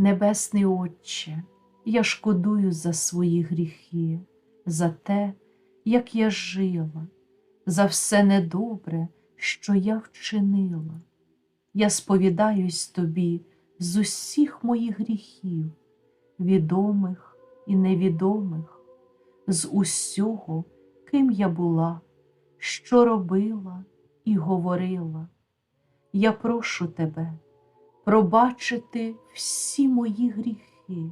Небесний Отче, я шкодую за свої гріхи, за те, як я жила, за все недобре, що я вчинила. Я сповідаюсь тобі з усіх моїх гріхів, відомих і невідомих, з усього, ким я була, що робила і говорила. Я прошу тебе пробачити всі мої гріхи.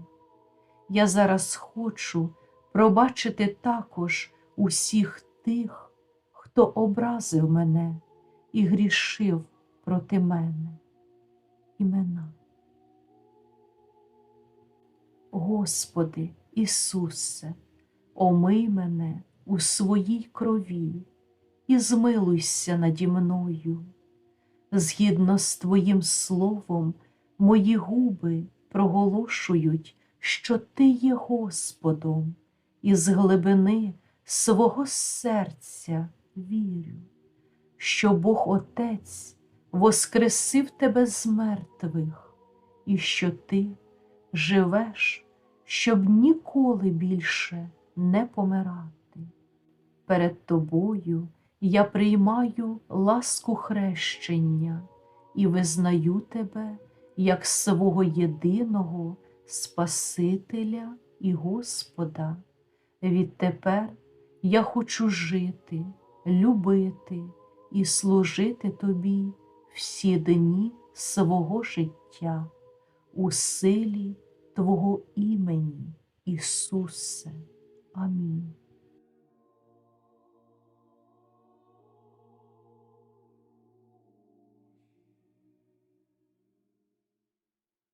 Я зараз хочу пробачити також усіх тих, хто образив мене і грішив проти мене. Імена. Господи Ісусе, омий мене у своїй крові і змилуйся наді мною. Згідно з Твоїм словом, мої губи проголошують, що Ти є Господом, і з глибини свого серця вірю, що Бог Отець воскресив тебе з мертвих, і що ти живеш, щоб ніколи більше не помирати. Перед тобою я приймаю ласку хрещення і визнаю тебе як свого єдиного Спасителя і Господа. Відтепер я хочу жити, любити і служити тобі всі дні свого життя у силі Твого імені, Ісусе. Амінь.